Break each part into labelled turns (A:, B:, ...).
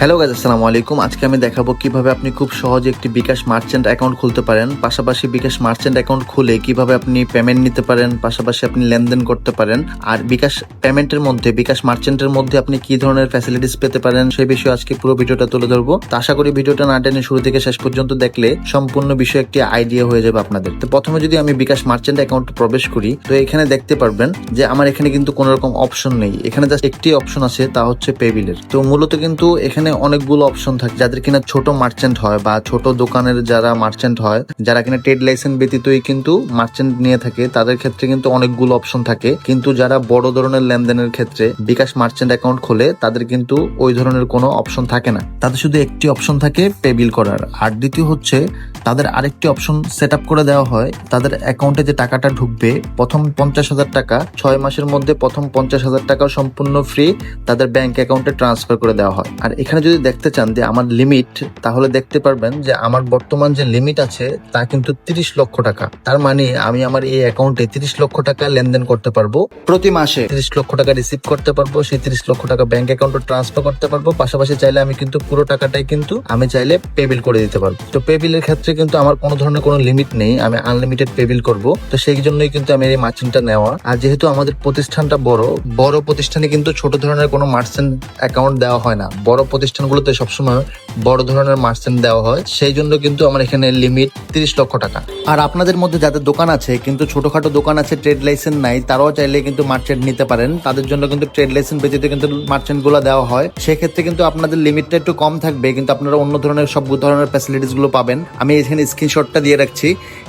A: Hello guys আসসালামু আলাইকুম। আজকে আমি দেখাবো কীভাবে আপনি খুব সহজে একটি বিকাশ মার্চেন্ট অ্যাকাউন্ট খুলতে পারেন। পাশাপাশি বিকাশ মার্চেন্ট অ্যাকাউন্ট খুলে কীভাবে আপনি পেমেন্ট নিতে পারেন, পাশাপাশি আপনি লেনদেন করতে পারেন। আর বিকাশ পেমেন্টের মধ্যে, বিকাশ মার্চেন্টের মধ্যে আপনি কি ধরনের ফ্যাসিলিটিস পেতে পারেন, সেই বিষয়ে আজকে পুরো ভিডিওটা তুলে ধরবো। আশা করি ভিডিওটা না টেনে শুরু থেকে শেষ পর্যন্ত দেখলে সম্পূর্ণ বিষয়ে একটি আইডিয়া হয়ে যাবে আপনাদের। তো প্রথমে যদি আমি বিকাশ মার্চেন্ট অ্যাকাউন্ট প্রবেশ করি, তো এখানে দেখতে পারবেন যে আমার এখানে কিন্তু কোনো রকম অপশন নেই। এখানে জাস্ট একটি অপশন আছে, তা হচ্ছে পেবিলের তো মূলত কিন্তু এখানে অনেকগুলো অপশন থাকে, যাদের কিনা ছোট মার্চেন্ট হয় বা ছোট দোকানের যারা মার্চেন্ট হয়, যারা কিনা ট্রেড লাইসেন্স ব্যতীতই কিন্তু মার্চেন্ট নিয়ে থাকে, তাদের ক্ষেত্রে কিন্তু অনেকগুলো অপশন থাকে। কিন্তু যারা বড় ধরনের লেনদেনের ক্ষেত্রে বিকাশ মার্চেন্ট অ্যাকাউন্ট খোলে, তাদের কিন্তু ওই ধরনের কোনো অপশন থাকে না। তাদের শুধু একটি অপশন থাকে পেবিল করার। আর দ্বিতীয় হচ্ছে তাদের আরেকটি অপশন সেট আপ করে দেওয়া হয়। তাদের অ্যাকাউন্টে যে টাকাটা ঢুকবে প্রথম পঞ্চাশ হাজার টাকা ছয় মাসের মধ্যে প্রথম পঞ্চাশ হাজার টাকা সম্পূর্ণ ফ্রি তাদের ব্যাংক অ্যাকাউন্টে ট্রান্সফার করে দেওয়া হয়। আর এখানে যদি দেখতে চান যে আমার লিমিট তাহলে দেখতে পারবেন যে আমার বর্তমান যে লিমিট আছে তা কিন্তু তিরিশ লক্ষ টাকা। তার মানে আমি আমার এই অ্যাকাউন্টে তিরিশ লক্ষ টাকা লেনদেন করতে পারব। প্রতি মাসে? তিরিশ লক্ষ টাকা রিসিভ করতে পারব সেই তিরিশ লক্ষ টাকা ব্যাংক অ্যাকাউন্টে ট্রান্সফার করতে পারব। পাশাপাশি চাইলে আমি কিন্তু পুরো টাকাটাই কিন্তু আমি চাইলে পেবিল করে দিতে পারব। তো পেবিলের ক্ষেত্রে কিন্তু আমার কোনো ধরনের কোনো লিমিট নেই। আমি আনলিমিটেড পে বিল করব। তো সেই জন্যই কিন্তু আমি এই মার্চেন্টটা নেওয়া। আর যেহেতু আমাদের প্রতিষ্ঠানটা বড় বড় প্রতিষ্ঠানে কিন্তু ছোট ধরনের কোনো মার্চেন্ট অ্যাকাউন্ট দেওয়া হয় না। বড় প্রতিষ্ঠানগুলোতে সবসময় বড় ধরনের মার্চেন্ট দেওয়া হয়। সেই জন্য কিন্তু আমার এখানে লিমিট তিরিশ লক্ষ টাকা। আর আপনাদের মধ্যে যাদের দোকান আছে, কিন্তু ছোটখাটো দোকান আছে ট্রেড লাইসেন্স নাই, তারাও চাইলে কিন্তু মার্চেন্ট নিতে পারেন। তাদের জন্য কিন্তু ট্রেড লাইসেন্স ব্যতীত কিন্তু মার্চেন্টগুলো দেওয়া হয়। সেক্ষেত্রে কিন্তু আপনাদের লিমিটটা একটু কম থাকবে, কিন্তু আপনারা অন্য ধরনের, সব ধরনের ফ্যাসিলিটিসগুলো পাবেন। আমি এখানে স্ক্রিনশটটা দিয়ে রাখছি।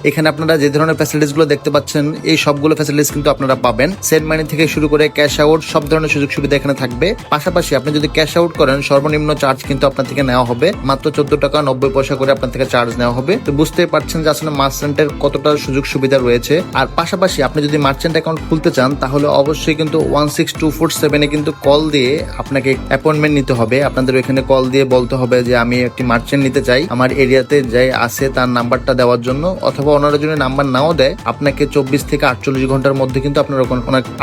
A: এখানে আপনারা যে ধরনের ফ্যাসিলিটিসগুলো দেখতে পাচ্ছেন, এই সবগুলো ফ্যাসিলিটিস কিন্তু আপনারা পাবেন। সেন্ট মানি থেকে শুরু করে ক্যাশ আউট সব ধরনের সুযোগ সুবিধা এখানে থাকবে। পাশাপাশি আপনি যদি ক্যাশ আউট করেন, সর্বনিম্ন চার্জ কিন্তু আপনার থেকে নেওয়া হবে। মাত্র চোদ্দ টাকা নব্বই পয়সা করে আপনার থেকে চার্জ নেওয়া হবে। তো বুঝতেই পারছেন যে আসলে মার্চেন্টের কতটা সুযোগ সুবিধা রয়েছে। আর পাশাপাশি আপনি যদি মার্চেন্ট অ্যাকাউন্ট খুলতে চান, তাহলে অবশ্যই কিন্তু ওয়ান সিক্স টু ফোর সেভেনে কিন্তু কল দিয়ে আপনাকে অ্যাপয়েন্টমেন্ট নিতে হবে। আপনাদের ওইখানে কল দিয়ে বলতে হবে যে, আমি একটি মার্চেন্ট নিতে চাই। আমার এরিয়াতে যাই আছে তার নাম্বারটা দেওয়ার জন্য অথবা ওনারা যদি নাম্বার নাও দেয়, আপনাকে চব্বিশ থেকে আটচল্লিশ ঘণ্টার মধ্যে কিন্তু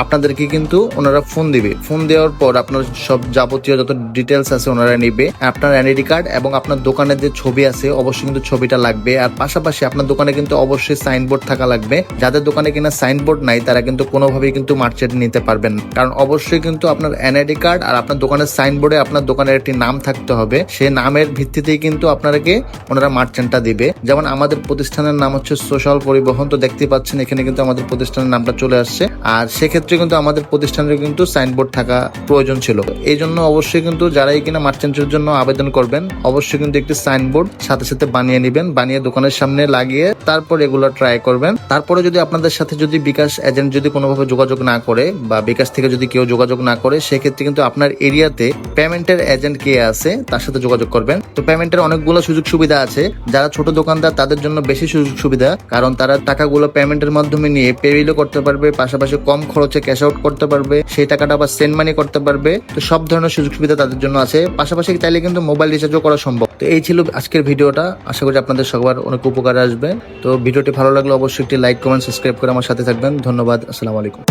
A: আপনাদেরকে কিন্তু ওনারা ফোন দিবে। ফোন দেওয়ার পর আপনার সব যাবতীয় যত ডিটেলস আছে ওনারা নিবে। আপনার এনআইডি কার্ড এবং আপনার দোকানের যে ছবি আছে, অবশ্যই কিন্তু ছবিটা লাগবে। আর পাশাপাশি আপনার দোকানে কিন্তু অবশ্যই সাইনবোর্ড থাকা লাগবে। যাদের দোকানে কিনা সাইনবোর্ড নাই, তারা কিন্তু কোনোভাবেই কিন্তু মার্চেন্ট নিতে পারবেন কারণ অবশ্যই কিন্তু আপনার এনআইডি কার্ড আর আপনার দোকানের সাইনবোর্ডে আপনার দোকানের একটি নাম থাকতে হবে। সেই নামের ভিত্তিতেই কিন্তু আপনাকে ওনারা মার্চেন্টটা দিবে। যেমন আমাদের প্রতিষ্ঠানের নাম হচ্ছে সোশ্যাল পরিবহন, তো দেখতে পাচ্ছেন এখানে কিন্তু আমাদের প্রতিষ্ঠানের নামটা চলে আসছে। আর সেক্ষেত্রে কিন্তু আমাদের প্রতিষ্ঠানের কিন্তু সাইনবোর্ড থাকা প্রয়োজন ছিল। এই জন্য অবশ্যই কিন্তু যারাই কিনা মার্চেন্টের জন্য আবেদন করবেন, অবশ্যই কিন্তু একটি সাইনবোর্ড সাথে সাথে বানিয়ে নেবেন, বানিয়ে দোকানের সামনে লাগিয়ে তারপর এগুলো ট্রাই করবেন। তারপরে যদি আপনাদের সাথে যদি বিকাশ এজেন্ট যদি কোনোভাবে যোগাযোগ না করে বা বিকাশ থেকে যদি কেউ যোগাযোগ না করে, সেক্ষেত্রে কিন্তু আপনার এরিয়াতে পেমেন্টের এজেন্ট কে আছে, তার সাথে যোগাযোগ করবেন। তো পেমেন্টের অনেকগুলো সুযোগ সুবিধা আছে। যারা ছোট দোকানদার তাদের জন্য বেশি সুযোগ সুবিধা, কারণ তারা টাকাগুলো পেমেন্টের মাধ্যমে নিয়ে পেবিলও করতে পারবে, পাশাপাশি কম খরচে ক্যাশ আউট করতে পারবে, সেই টাকাটা আবার সেন্ড মানি করতে পারবে। তো সব ধরনের সুযোগ সুবিধা তাদের জন্য আছে। পাশাপাশি চাইলে কিন্তু মোবাইল রিচার্জও করা সম্ভব। তো এই ছিল আজকের ভিডিওটা। আশা করি আপনাদের সবার অনেক উপকার আসবে। তো ভিডিওটি ভালো লাগলে অবশ্যই একটি লাইক কমেন্ট সাবস্ক্রাইব করে আমার সাথে থাকবেন। ধন্যবাদ। আসসালামু আলাইকুম।